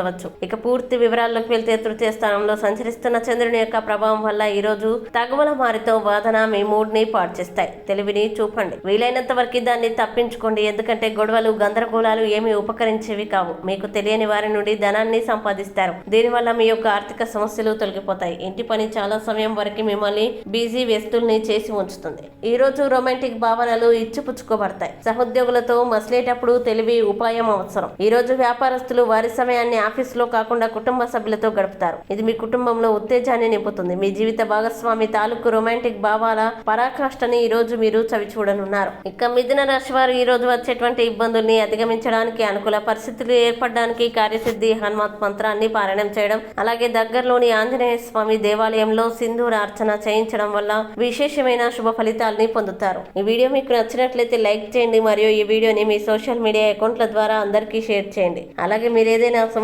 చూడవచ్చు. ఇక పూర్తి వివరాల్లోకి వెళ్తే తృతీయ స్థానంలో సంచరిస్తున్న చంద్రుని యొక్క ప్రభావం వల్ల ఈ రోజు తగువల మారితో వాదన మీ మూడ్ని పాడు చేస్తాయి. తెలివిని చూపండి. వీలైనంత వరకు దాన్ని తప్పించుకోండి. ఎందుకంటే గొడవలు గందరగోళాలు ఏమీ ఉపకరించేవి కావు. మీకు తెలియని వారి నుండి ధనాన్ని సంపాదిస్తారు. దీనివల్ల మీ యొక్క ఆర్థిక సమస్యలు తొలగిపోతాయి. ఇంటి పని చాలా సమయం వరకు మిమ్మల్ని బిజీ వ్యస్తుల్ని చేసి ఉంచుతుంది. ఈ రోజు రొమాంటిక్ భావనలు ఇచ్చిపుచ్చుకోబడతాయి. సహోద్యోగులతో మసిలేటప్పుడు తెలివి ఉపాయం అవసరం. ఈ రోజు వ్యాపారస్తులు వారి సమయాన్ని ఆఫీస్లో కాకుండా కుటుంబ సభ్యులతో గడుపుతారు. ఇది మీ కుటుంబంలో ఉత్తేజాన్ని నింపుతుంది. మీ జీవిత భాగస్వామి తాలూకు రొమాంటిక్ భావాల పరాకాష్ఠని ఈ రోజు మీరు చవి చూడనున్నారు. ఇక మిథున రాశి వారు ఈ రోజు వచ్చేటువంటి ఇబ్బందుల్ని అధిగమించడానికి అనుకూల పరిస్థితులు ఏర్పడడానికి కార్యసిద్ధి హనుమత్ మంత్రాన్ని పారాయణం చేయడం అలాగే దగ్గరలోని ఆంజనేయ స్వామి దేవాలయంలో సింధూర అర్చన చేయించడం వల్ల విశేషమైన శుభ ఫలితాలని పొందుతారు. ఈ వీడియో మీకు నచ్చినట్లయితే లైక్ చేయండి మరియు ఈ వీడియోని మీ సోషల్ మీడియా అకౌంట్ల ద్వారా అందరికీ షేర్ చేయండి. అలాగే మీరు ఏదైనా